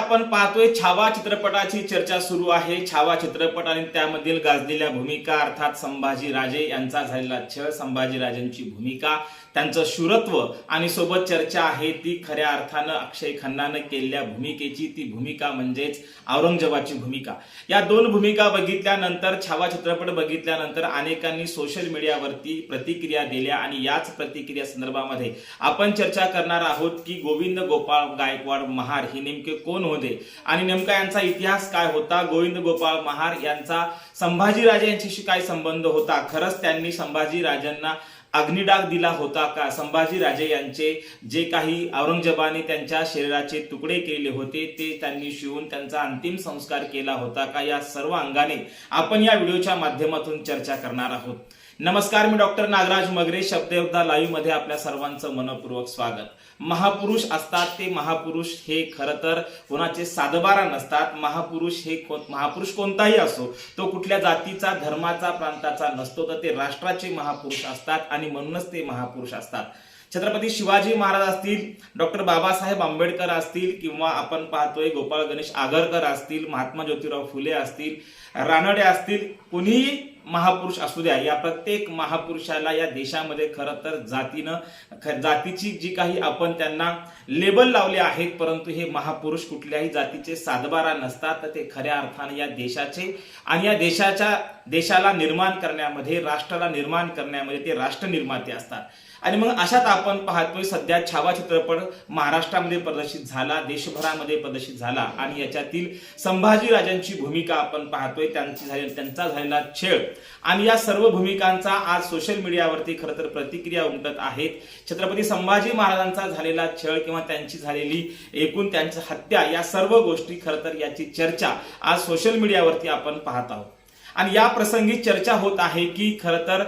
आपण पाहतोय छावा चित्रपटाची चर्चा सुरू आहे. छावा चित्रपट आणि त्यामधील गाजलेल्या भूमिका अर्थात संभाजी राजे यांचा झालेला छळ संभाजी राजेंची भूमिका. त्यांचं शूरत्व आणि सोबत चर्चा आहे ती खऱ्या अर्थानं अक्षय खन्नानं केलेल्या भूमिकेची. ती भूमिका म्हणजेच औरंगजेबाची भूमिका. या दोन भूमिका बघितल्यानंतर छावा चित्रपट बघितल्यानंतर अनेकांनी सोशल मीडियावरती प्रतिक्रिया दिल्या आणि याच प्रतिक्रिया संदर्भामध्ये आपण चर्चा करणार आहोत की गोविंद गोपाळ गायकवाड महार हे नेमके कोण होते आणि नेमका यांचा इतिहास काय होता? गोविंद गोपाळ महार यांचा संभाजीराजे यांच्याशी काय संबंध होता? खरंच त्यांनी संभाजीराजांना अग्निडाग दिला होता का? संभाजीराजे यांचे जे काही औरंगजेबाने त्यांच्या शरीराचे तुकडे केले होते ते त्यांनी शिवून त्यांचा अंतिम संस्कार केला होता का? या सर्व अंगाने आपण या व्हिडिओच्या माध्यमातून चर्चा करणार आहोत. नमस्कार मी डॉक्टर नागराज मगरे शब्देवदा लाईव्हमध्ये आपल्या सर्वांचं मनपूर्वक स्वागत. महापुरुष असतात ते महापुरुष हे खरं तर कोणाचे साधबारा नसतात. महापुरुष हे महापुरुष कोणताही असो तो कुठल्या जातीचा धर्माचा प्रांताचा नसतो तर ते राष्ट्राचे महापुरुष असतात आणि म्हणूनच ते महापुरुष असतात. छत्रपती शिवाजी महाराज असतील डॉक्टर बाबासाहेब आंबेडकर असतील किंवा आपण पाहतोय गोपाळ गणेश आगरकर असतील महात्मा ज्योतिराव फुले असतील रानडे असतील कुणीही महापुरुष असू द्या या प्रत्येक महापुरुषाला या देशामध्ये खरं तर जातीनं जातीची जी काही आपण त्यांना लेबल लावले आहेत परंतु हे महापुरुष कुठल्याही जातीचे सातबारा नसतात तर ते खऱ्या अर्थाने या देशाचे आणि या देशाच्या देशाला निर्माण करण्यामध्ये राष्ट्राला निर्माण करण्यामध्ये ते राष्ट्र निर्माते असतात. आणि मग अशात आपण पाहतोय सध्या छावा चित्रपट महाराष्ट्रामध्ये प्रदर्शित झाला देशभरामध्ये प्रदर्शित झाला आणि याच्यातील संभाजीराजांची भूमिका आपण पाहतोय. त्यांची झाले त्यांचा झालेला छेळ आणि या सर्व भूमिकांचा आज सोशल मीडियावरती खरं तर प्रतिक्रिया उमटत आहेत. छत्रपती संभाजी महाराजांचा झालेला छळ किंवा त्यांची झालेली एकूण त्यांची हत्या या सर्व गोष्टी खरं तर याची चर्चा आज सोशल मीडियावरती आपण पाहत आहोत. आणि या प्रसंगी चर्चा होत आहे की खरं तर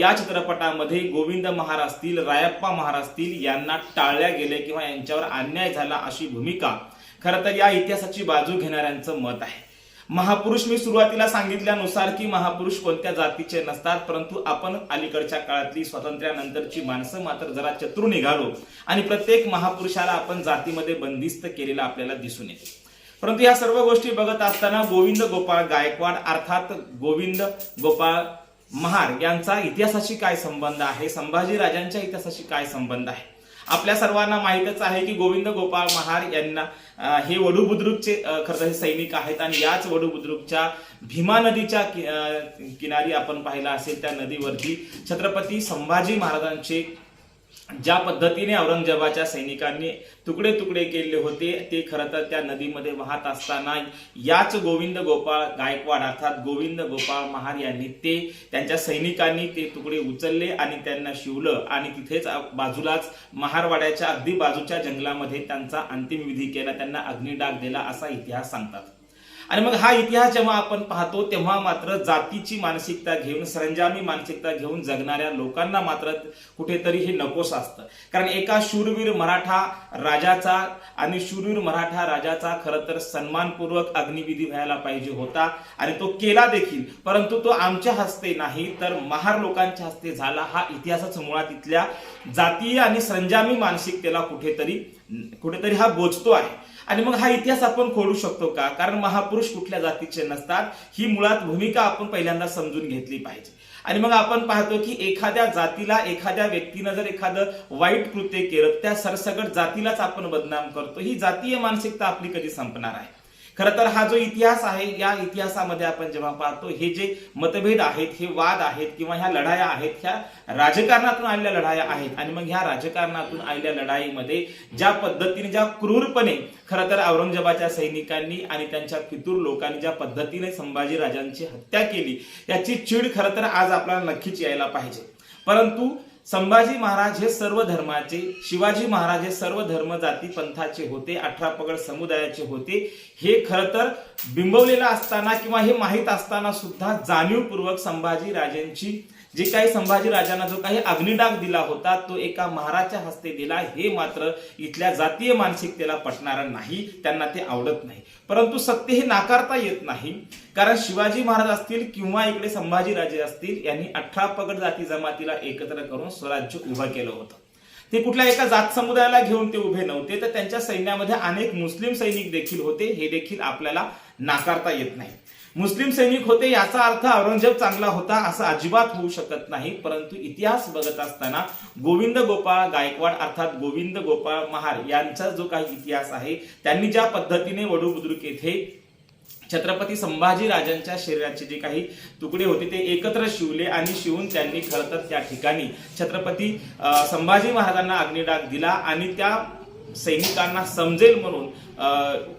या चित्रपटामध्ये गोविंद महार असतील रायप्पा महार असतील यांना टाळल्या गेले किंवा यांच्यावर अन्याय झाला अशी भूमिका खरं तर या इतिहासाची बाजू घेणाऱ्यांचं मत आहे. महापुरुष मी सुरुवातीला सांगितल्यानुसार की महापुरुष कोणत्या जातीचे नसतात परंतु आपण अलीकडच्या काळातली स्वातंत्र्यानंतरची माणसं मात्र जरा चतुर निघालो आणि प्रत्येक महापुरुषाला आपण जातीमध्ये बंदिस्त केलेलं आपल्याला दिसून येते. परंतु या सर्व गोष्टी बघत असताना गोविंद गोपाळ गायकवाड अर्थात गोविंद गोपाळ महार यांचा इतिहासाशी काय संबंध आहे? संभाजी राजांच्या इतिहासाशी काय संबंध आहे? आपल्या सर्वांना माहीतच आहे की गोविंद गोपाळ महार यांना हे वडू बुद्रुकचे खरं हे सैनिक आहेत आणि याच वडू बुद्रुकच्या भीमा नदीच्या कि- किनारी आपण पाहिला असेल त्या नदीवरती छत्रपती संभाजी महाराजांचे ज्या पद्धतीने औरंगजेबाच्या सैनिकांनी तुकडे तुकडे केले होते ते खरं तर त्या नदीमध्ये वाहत असताना याच गोविंद गोपाळ गायकवाड अर्थात गोविंद गोपाळ महार यांनी ते त्यांच्या सैनिकांनी ते तुकडे उचलले आणि त्यांना शिवलं. आणि तिथेच बाजूलाच महारवाड्याच्या अगदी बाजूच्या जंगलामध्ये त्यांचा अंतिम विधी केला. त्यांना अग्निडाग दिला असा इतिहास सांगतात. आणि मग हा इतिहास जेव्हा आपण पाहतो तेव्हा मात्र जातीची मानसिकता घेऊन सरंजामी मानसिकता घेऊन जगणाऱ्या लोकांना मात्र कुठेतरी हे नकोस असतं. कारण एका शूरवीर मराठा राजाचा आणि शूरवीर मराठा राजाचा खरं तर सन्मानपूर्वक अग्निविधी व्हायला पाहिजे होता आणि तो केला देखील. परंतु तो आमच्या हस्ते नाही तर महार लोकांच्या हस्ते झाला हा इतिहासच मुळात इथल्या जातीय आणि संजामी मानसिकतेला कुठेतरी कुठेतरी हा बोचतो आहे. आणि मग हा इतिहास आपण खोडू शकतो का? कारण महापुरुष कुठल्या जातीचे नसतात ही मुळात भूमिका आपण पहिल्यांदा समजून घेतली पाहिजे. आणि मग आपण पाहतो की एखाद्या जातीला एखाद्या व्यक्तीनं जर एखादं वाईट कृत्य केलं त्या सरसगट जातीलाच आपण बदनाम करतो. ही जातीय मानसिकता आपली कधी संपणार आहे? खरं तर हा जो इतिहास आहे या इतिहासामध्ये आपण जेव्हा पाहतो हे जे मतभेद आहेत हे वाद आहेत किंवा ह्या लढाया आहेत ह्या राजकारणातून आलेल्या लढाया आहेत आणि मग ह्या राजकारणातून आलेल्या लढाईमध्ये ज्या पद्धतीने ज्या क्रूरपणे खरं तर औरंगजेबाच्या सैनिकांनी आणि त्यांच्या फितूर लोकांनी ज्या पद्धतीने संभाजी राजांची हत्या केली याची चीड खरं तर आज आपल्याला नक्कीच यायला पाहिजे. परंतु संभाजी महाराज हे सर्व धर्माचे शिवाजी महाराज हे सर्व धर्म जाती पंथाचे होते अठरा पगड समुदायाचे होते. हे खरं तर बिंबवलेलं असताना किंवा हे माहीत असताना सुद्धा जाणीवपूर्वक संभाजी राजेंची जे काही संभाजी राजांना जो काही अग्निडाग दिला होता तो एका महाराजच्या हस्ते दिला. हे मात्र इथल्या जातीय मानसिकतेला पटणार नाही त्यांना ते आवडत नाही. परंतु सत्य हे नाकारता येत नाही. कारण शिवाजी महाराज असतील किंवा इकडे संभाजी राजे असतील यांनी अठरा पगड जाती जमातीला एकत्र करून स्वराज्य उभं केलं होतं. ते कुठल्या एका जात समुदायाला घेऊन ते उभे नव्हते तर त्यांच्या सैन्यामध्ये अनेक मुस्लिम सैनिक देखील होते. हे देखील आपल्याला नाकारता येत नाही. मुस्लिम सैनिक होते याचा अर्थ औरंगजेब चांगला होता असं अजिबात होऊ शकत नाही परंतु इतिहास बघत असताना गोविंद गोपाळ गायकवाड अर्थात गोविंद गोपाळ महार यांचा जो काही इतिहास आहे त्यांनी ज्या पद्धतीने वडू बुद्रुक येथे छत्रपती संभाजी राजांच्या शरीराचे जे काही तुकडे होते ते एकत्र शिवले आणि शिवून त्यांनी खरं तर त्या ठिकाणी छत्रपती संभाजी महाराजांना अग्निडाग दिला आणि त्या सैनिकांना समजेल म्हणून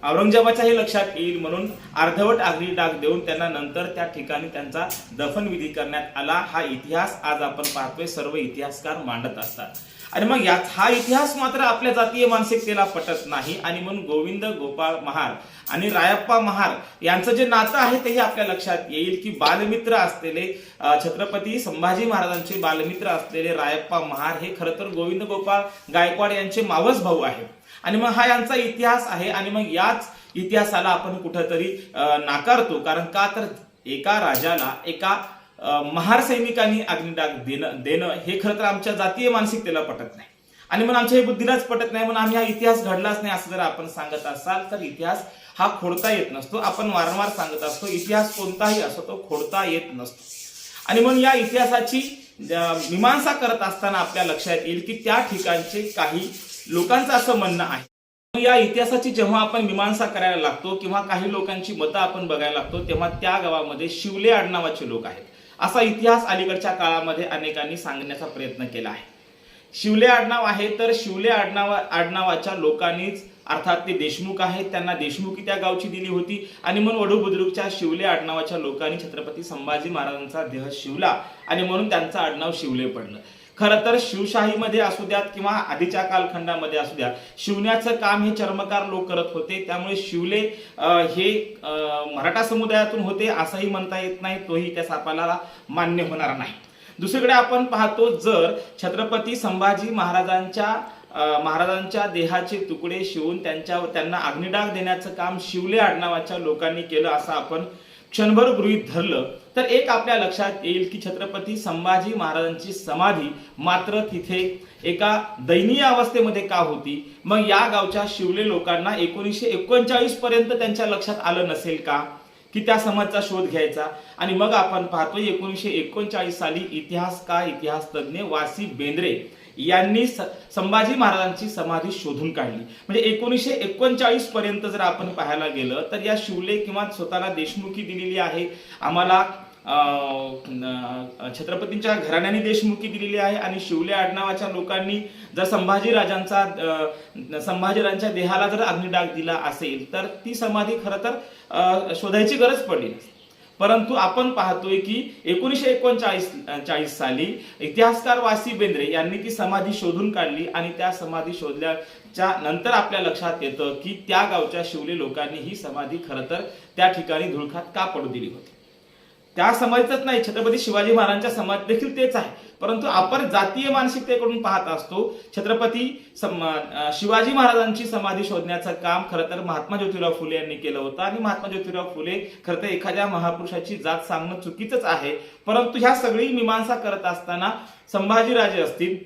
औरंगजेबाच्या हे लक्षात येईल म्हणून अर्धवट आगरी डाग देऊन त्यांना नंतर त्या ठिकाणी त्यांचा दफनविधी करण्यात आला. हा इतिहास आज आपण पाहतोय. सर्व इतिहासकार मांडत असतात. आणि मग यात हा इतिहास मात्र आपल्या जातीय मानसिकतेला पटत नाही. आणि म्हणून गोविंद गोपाळ महार आणि रायप्पा महार यांचं जे नातं आहे तेही आपल्या लक्षात येईल की बालमित्र असलेले छत्रपती संभाजी महाराजांचे बालमित्र असलेले रायप्पा महार हे खरं तर गोविंद गोपाळ गायकवाड यांचे मावस भाऊ आहेत. आणि मग हा यांचा इतिहास आहे आणि मग याच इतिहासाला आपण कुठंतरी नाकारतो. कारण का तर एका राजाला एका महार सैनिकांनी अग्निडाग देणं देणं हे खरं तर आमच्या जातीय मानसिकतेला पटत नाही. आणि मग आमच्या हे बुद्धीलाच पटत नाही म्हणून आम्ही हा इतिहास घडलाच नाही असं जर आपण सांगत असाल तर इतिहास हा खोडता येत नसतो. आपण वारंवार सांगत असतो इतिहास कोणताही असो तो खोडता येत नसतो. आणि मग या इतिहासाची मीमांसा करत असताना आपल्या लक्षात येईल की त्या ठिकाणचे काही लोकांचं असं म्हणणं आहे. मग या इतिहासाची जेव्हा आपण मीमांसा करायला लागतो किंवा काही लोकांची मतं आपण बघायला लागतो तेव्हा त्या गावामध्ये शिवले आडनावाचे लोक आहेत. असा इतिहास अलीकडच्या काळामध्ये अनेकांनी सांगण्याचा प्रयत्न केला आहे. शिवले आडनाव आहे तर शिवले आडनाव आडनावाच्या लोकांनीच अर्थात ते देशमुख आहेत त्यांना देशमुखी त्या गावची दिली होती. आणि म्हणून वडू बुद्रुकच्या शिवले आडनावाच्या लोकांनी छत्रपती संभाजी महाराजांचा देह शिवला. आणि म्हणून त्यांचं आडनाव शिवले पडलं. खरं तर शिवशाहीमध्ये असू द्यात किंवा आधीच्या कालखंडामध्ये असू द्या शिवण्याचं काम हे चर्मकार लोक करत होते. त्यामुळे शिवले हे मराठा समुदायातून होते असंही म्हणता येत नाही तोही त्या सापाला मान्य होणार नाही. दुसरीकडे आपण पाहतो जर छत्रपती संभाजी महाराजांच्या अं, महाराजांच्या देहाचे तुकडे शिवून त्यांच्या त्यांना अग्निडाग देण्याचं काम शिवले आडनावाच्या लोकांनी केलं असं आपण क्षणभर गृहीत धरलं तर एक आपल्या लक्षात येईल की छत्रपती संभाजी महाराजांची समाधी मात्र तिथे एका दयनीय अवस्थेमध्ये का होती? मग या गावच्या शिवले लोकांना एकोणीसशे एकोणचाळीस पर्यंत त्यांच्या लक्षात आलं नसेल का? की त्या समाजचा शोध घ्यायचा? आणि मग आपण पाहतोय एकोणीसशे एकोणचाळीस साली इतिहासकार इतिहास तज्ज्ञ वासी बेंद्रे यांनी संभाजी महाराजांची समाधी शोधून काढली. म्हणजे एकोणीसशे एकोणचाळीस पर्यंत जर आपण पाहायला गेलं तर या शिवले किंवा स्वतःला देशमुखी दिलेली आहे. आम्हाला अं, छत्रपतींच्या घराण्याने देशमुखी दिलेली आहे आणि शिवले आडनावाच्या लोकांनी जर संभाजी राजांचा अं, संभाजीराजांच्या देहाला जर अग्निडाग दिला असेल तर ती समाधी खरं तर अं, शोधायची गरज पडली परंतु आपण पाहतोय की एकोणीसशे एकोणचाळीस चाळीस साली इतिहासकार वासी बेंद्रे यांनी ती समाधी शोधून काढली आणि त्या समाधी शोधल्याच्या नंतर आपल्या लक्षात येतं की त्या गावच्या शिवले लोकांनी ही समाधी खरं तर त्या ठिकाणी धुळखात का पडू दिली होती? त्या समाधीतच नाही छत्रपती शिवाजी महाराजांच्या समाधी देखील तेच आहे. परंतु आपण जातीय मानसिकतेकडून पाहत असतो छत्रपती शिवाजी महाराजांची समाधी शोधण्याचं काम खरं तर महात्मा ज्योतिराव फुले यांनी केलं होतं. आणि महात्मा ज्योतिराव फुले खरं तर एखाद्या महापुरुषाची जात सांगणं चुकीचंच आहे. परंतु ह्या सगळी मीमांसा करत असताना संभाजीराजे असतील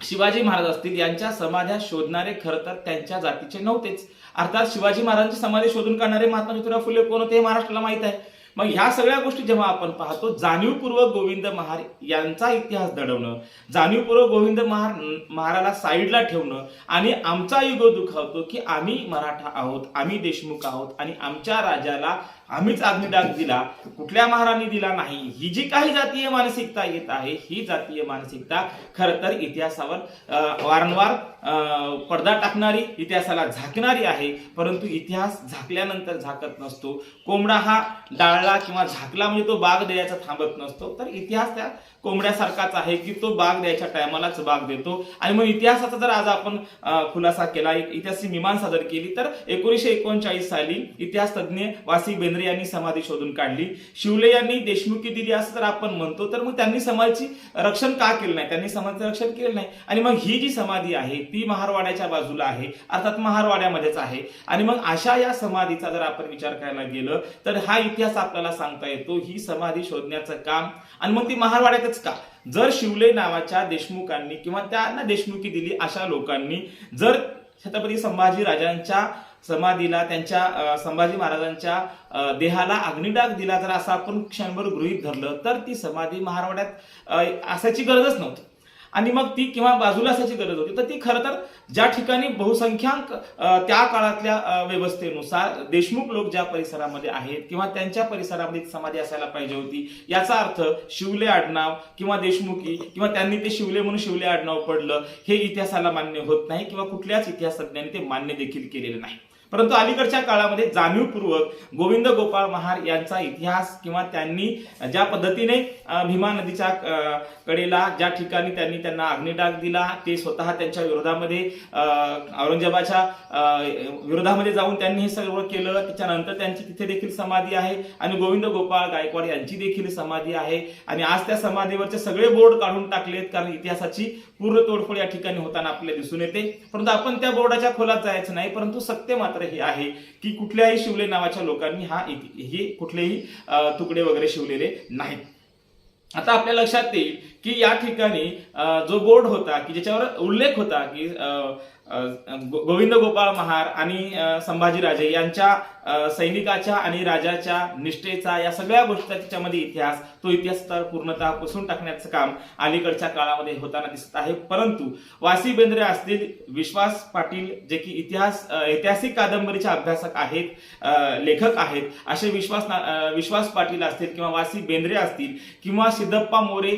शिवाजी महाराज असतील यांच्या समाध्या शोधणारे खरं तर त्यांच्या जातीचे नव्हतेच. अर्थात शिवाजी महाराजांची समाधी शोधून काढणारे महात्मा ज्योतिराव फुले कोण होते हे महाराष्ट्राला माहीत आहे. मग ह्या सगळ्या गोष्टी जेव्हा आपण पाहतो जाणीवपूर्वक गोविंद महार यांचा इतिहास दडवणं जाणीवपूर्वक गोविंद महार महाराला साईडला ठेवणं आणि आमचा युगो दुखावतो की आम्ही मराठा आहोत आम्ही देशमुख आहोत आणि आमच्या राजाला आम्हीच अग्निडाग दिला कुठल्या महाराणी दिला नाही. ही जी काही जातीय मानसिकता येत आहे ही जातीय मानसिकता खर तर इतिहासावर वारंवार पडदा टाकणारी इतिहासाला झाकणारी आहे. परंतु इतिहास झाकल्यानंतर झाकत नसतो. कोंबडा हा डाळला किंवा झाकला म्हणजे तो बाग द्यायचा थांबत नसतो. तर इतिहास त्या कोंबड्यासारखाच आहे की तो बाग द्यायच्या टायमालाच बाग देतो. आणि मग इतिहासाचा जर आज आपण खुलासा केला एक इतिहासाची मीमांसा जर केली तर एकोणीसशे एकोणचाळीस साली इतिहास तज्ज्ञ वासी बेंद्रे यांनी समाधी शोधून काढली. शिवले यांनी देशमुखी दिली असं जर आपण म्हणतो तर मग त्यांनी समाजची रक्षण का केलं नाही? त्यांनी समाजाचं रक्षण केलं नाही. आणि मग ही जी समाधी आहे ती महारवाड्याच्या बाजूला आहे अर्थात महारवाड्यामध्येच आहे. आणि मग अशा या समाधीचा जर आपण विचार करायला गेलं तर हा इतिहास आपल्याला सांगता येतो ही समाधी शोधण्याचं काम आणि मग ती महारवाड्यातच का? जर शिवले नावाच्या देशमुखांनी किंवा त्यांना देशमुखी दिली अशा लोकांनी जर छत्रपती संभाजी राजांच्या समाधीला त्यांच्या संभाजी महाराजांच्या देहाला अग्निडाग दिला जर असं आपण क्षणभर गृहीत धरलं तर ती समाधी महारवाड्यात असायची गरजच नव्हती. आणि मग ती किंवा बाजूला असायची गरज होती. तर ती खरं तर ज्या ठिकाणी बहुसंख्याक त्या काळातल्या व्यवस्थेनुसार देशमुख लोक ज्या परिसरामध्ये आहेत किंवा त्यांच्या परिसरामध्ये समाधी असायला पाहिजे होती याचा अर्थ शिवले आडनाव किंवा देशमुखी किंवा त्यांनी ते शिवले म्हणून शिवले आडनाव पडलं हे इतिहासाला मान्य होत नाही किंवा कुठल्याच इतिहासतज्ञांनी ते मान्य देखील केलेलं नाही. परंतु अलीकडच्या काळामध्ये जाणीवपूर्वक गोविंद गोपाळ महार यांचा इतिहास किंवा त्यांनी ज्या पद्धतीने भीमा नदीच्या कडेला ज्या ठिकाणी त्यांनी त्यांना अग्निडाग दिला ते स्वतः त्यांच्या विरोधामध्ये औरंगजेबाच्या विरोधामध्ये जाऊन त्यांनी हे सर्व केलं. त्याच्यानंतर त्यांची तिथे देखील समाधी आहे आणि गोविंद गोपाळ गायकवाड यांची देखील समाधी आहे. आणि आज त्या समाधीवरचे सगळे बोर्ड काढून टाकलेत कारण इतिहासाची पूर्ण तोडफोड या ठिकाणी होताना आपल्याला दिसून येते. परंतु आपण त्या बोर्डाच्या खोलात जायचं नाही परंतु सत्य मात्र हे आहे की कुठल्याही शिवले नावाच्या लोकांनी हा हे कुठलेही तुकडे वगैरे शिवलेले नाहीत. आता आपल्या लक्षात येईल की या ठिकाणी जो बोर्ड होता की ज्याच्यावर उल्लेख होता की गोविंद गोपाळ महार आणि संभाजीराजे यांच्या सैनिकाच्या आणि राजाच्या निष्ठेचा या सगळ्या गोष्टीचा त्याच्यामध्ये इतिहास तो इतिहास तर पूर्णतः पुसून टाकण्याचं काम अलीकडच्या काळामध्ये होताना दिसत आहे. परंतु वासी बेंद्रे असतील विश्वास पाटील जे की इतिहास ऐतिहासिक कादंबरीचे अभ्यासक आहेत लेखक आहेत असे विश्वास ना- विश्वास पाटील असतील किंवा वासी बेंद्रे असतील किंवा सिद्धप्पा मोरे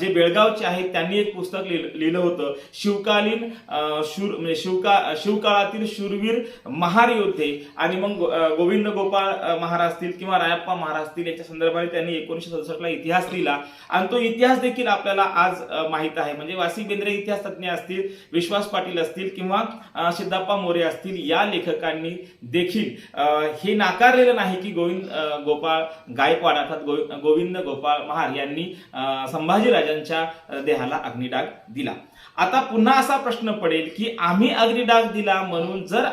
जे बेळगावचे आहेत त्यांनी एक पुस्तक लिहिलं लिहिलं होतं. शिवकालीन शूर म्हणजे शिवका शिवकाळातील शूरवीर महार योद्धे आणि मग गोविंद गोपाळ महाराज असतील किंवा रायप्पा महाराज असतील याच्या संदर्भाने त्यांनी एकोणीशे सदुसष्टला इतिहास लिहिला. आणि तो इतिहास देखील आपल्याला आज माहीत माहीत आहे. म्हणजे वासी बेंद्रे इतिहास तज्ज्ञ असतील विश्वास पाटील असतील किंवा सिद्धाप्पा मोरे असतील या लेखकांनी देखील हे नाकारलेलं नाही की गोविंद गोपाळ गायकवाड अर्थात गोविंद गोपाळ महार यांनी संभाजीराजांच्या देहाला अग्निडाग दिला. आता पुन्हा असा प्रश्न पडेल की आम्ही अग्निडाग दिला म्हणून जर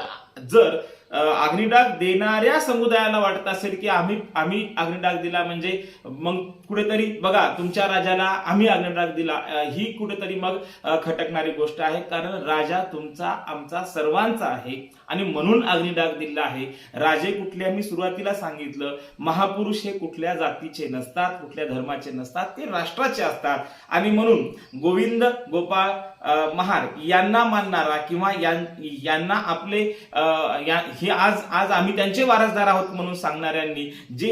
जर अग्निडाग देणाऱ्या समुदायाला वाटत असेल की आम्ही आम्ही अग्निडाग दिला म्हणजे मग कुठेतरी बघा तुमच्या राजाला आम्ही अग्निडाग दिला. ही कुठेतरी मग खटकणारी गोष्ट आहे. कारण राजा तुमचा आमचा सर्वांचा आहे आणि म्हणून अग्निडाग दिला आहे. राजे कुठले मी सुरुवातीला सांगितलं महापुरुष हे कुठल्या जातीचे नसतात कुठल्या धर्माचे नसतात ते राष्ट्राचे असतात. आणि म्हणून गोविंद गोपाळ महार यांना मानणारा किंवा यांना आपले या- हे आज आज आम्ही त्यांचे वारसदार आहोत म्हणून सांगणाऱ्यांनी जे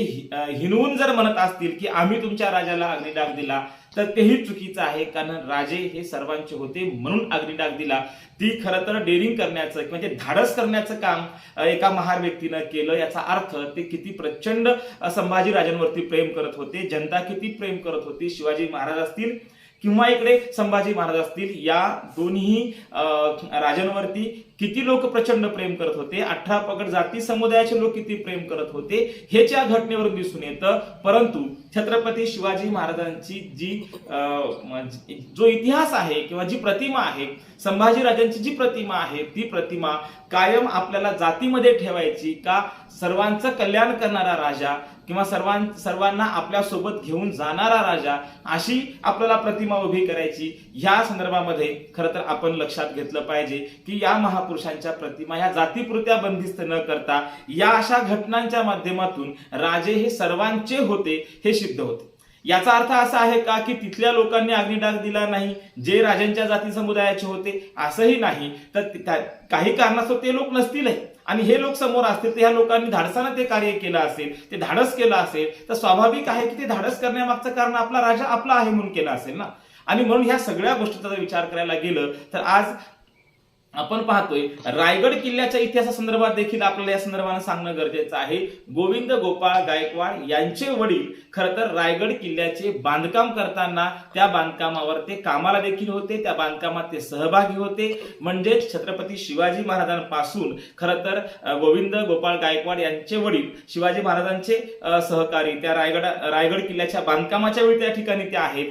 हिनवून जर म्हणत असतील की आम्ही तुमच्या राजाला अग्निडाग दिला तर तेही चुकीचं आहे कारण राजे हे सर्वांचे होते म्हणून अग्निडाग दिला. ती खरं तर डेअरिंग करण्याचं म्हणजे धाडस करण्याचं काम एका महार व्यक्तीनं केलं याचा अर्थ ते किती प्रचंड संभाजी राजांवरती प्रेम करत होते जनता किती प्रेम करत होती शिवाजी महाराज असतील किंवा इकडे संभाजी महाराज असतील या दोन्ही राजांवरती किती लोक प्रचंड प्रेम करत होते अठरा पगड जाती समुदायाचे लोक किती प्रेम करत होते हे त्या घटनेवरून दिसून येतं. परंतु छत्रपती शिवाजी महाराजांची जी म्हणजे जो इतिहास आहे किंवा जी प्रतिमा आहे संभाजीराजांची जी प्रतिमा आहे ती प्रतिमा कायम आपल्याला जातीमध्ये ठेवायची का सर्वांचं कल्याण करणारा राजा किंवा सर्वां सर्वांना आपल्यासोबत घेऊन जाणारा राजा अशी आपल्याला प्रतिमा उभी करायची ह्या संदर्भामध्ये खरं तर आपण लक्षात घेतलं पाहिजे की या महापुरुषांच्या प्रतिमा ह्या जातीपुरत्या बंदिस्त न करता या अशा घटनांच्या माध्यमातून राजे हे सर्वांचे होते हे सिद्ध होते. याचा अर्थ असा आहे का की तिथल्या लोकांनी अग्निडाग दिला नाही जे राजांच्या जाती समुदायाचे होते असंही नाही तर काही कारणास्तव ते लोक नसतीलही. आणि हे लोक समोर असतील तर ह्या लोकांनी धाडसानं ते कार्य केलं असेल ते धाडस केलं असेल तर स्वाभाविक आहे की ते धाडस करण्यामागचं कारण आपला राजा आपला आहे म्हणून केलं असेल ना? आणि म्हणून ह्या सगळ्या गोष्टीचा जर विचार करायला गेलं तर आज आपण पाहतोय रायगड किल्ल्याच्या इतिहासासंदर्भात देखील आपल्याला या संदर्भानं सांगणं गरजेचं आहे. गोविंद गोपाळ गायकवाड यांचे वडील खरं तर रायगड किल्ल्याचे बांधकाम करताना त्या बांधकामावर ते कामाला देखील होते त्या बांधकामात ते सहभागी होते. म्हणजेच छत्रपती शिवाजी महाराजांपासून खरं तर गोविंद गोपाळ गायकवाड यांचे वडील शिवाजी महाराजांचे सहकारी त्या रायगड रायगड किल्ल्याच्या बांधकामाच्या वेळी त्या ठिकाणी ते आहेत.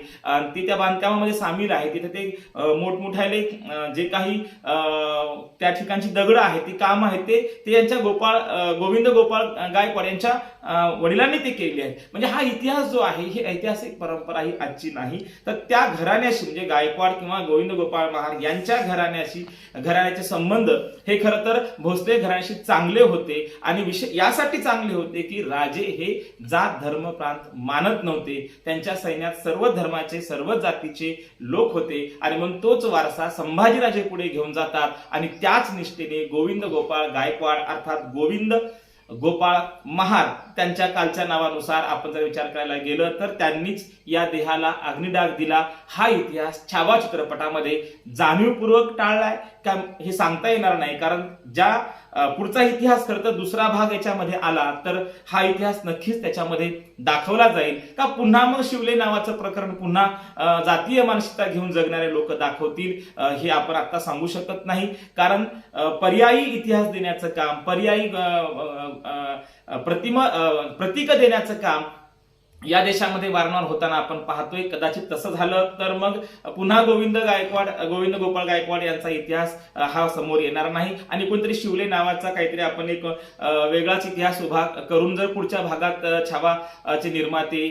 ते त्या बांधकामामध्ये सामील आहे तिथे ते मोठमोठ्याले जे काही अं, त्या ठिकाणची दगड आहेत ती काम आहेत ते ते यांच्या गोपाळ गोविंद गोपाळ गायकवाड यांच्या वडिलांनी ते केलेली आहे म्हणजे हा इतिहास जो आहे ही ऐतिहासिक परंपरा ही आजची नाही. तर त्या घराण्याशी म्हणजे गायकवाड किंवा गोविंद गोपाळ महार यांच्या घराण्याशी घराण्याचे संबंध हे खरं तर भोसले घराण्याशी चांगले होते. आणि विशेष यासाठी चांगले होते की राजे हे जात धर्म प्रांत मानत नव्हते. त्यांच्या सैन्यात सर्व धर्माचे सर्व जातीचे लोक होते. आणि म्हणून तोच वारसा संभाजीराजे पुढे घेऊन जातात. आणि त्याच निष्ठेने गोविंद गोपाळ गायकवाड अर्थात गोविंद गोपाळ महार त्यांच्या कालच्या नावानुसार आपण जर विचार करायला गेलं तर त्यांनीच या देहाला अग्निडाग दिला. हा इतिहास छावा चित्रपटामध्ये जाणीवपूर्वक टाळलाय. का हे सांगता येणार नाही. कारण ज्या पुढचा इतिहास खरं तर दुसरा भाग याच्यामध्ये आला तर हा इतिहास नक्कीच त्याच्यामध्ये दाखवला जाईल. का पुन्हा मग शिवले नावाचं प्रकरण पुन्हा जातीय मानसिकता घेऊन जगणारे लोक दाखवतील? हे आपण आता सांगू शकत नाही. कारण पर्यायी इतिहास देण्याचं काम पर्यायी प्रतिमा प्रतीक देण्याचं काम या देशामध्ये वारंवार होताना आपण पाहतोय. कदाचित तसं झालं तर मग पुन्हा गोविंद गायकवाड गोविंद गोपाळ गायकवाड यांचा इतिहास हा समोर येणार नाही. आणि कोणतरी शिवले नावाचा काहीतरी आपण एक वेगळाच इतिहास उभा करून जर पुढच्या भागात छावा चे निर्माते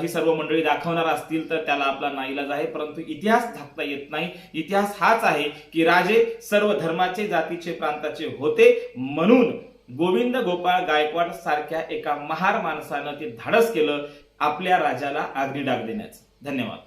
ही सर्व मंडळी दाखवणार असतील तर त्याला आपला नाईलाज आहे. परंतु इतिहास झाकता येत नाही. इतिहास हाच आहे की राजे सर्व धर्माचे जातीचे प्रांताचे होते म्हणून गोविंद गोपाळ गायकवाड सारख्या एका महार माणसानं ते धाडस केलं आपल्या राजाला आगरी डाग देण्याचं. धन्यवाद.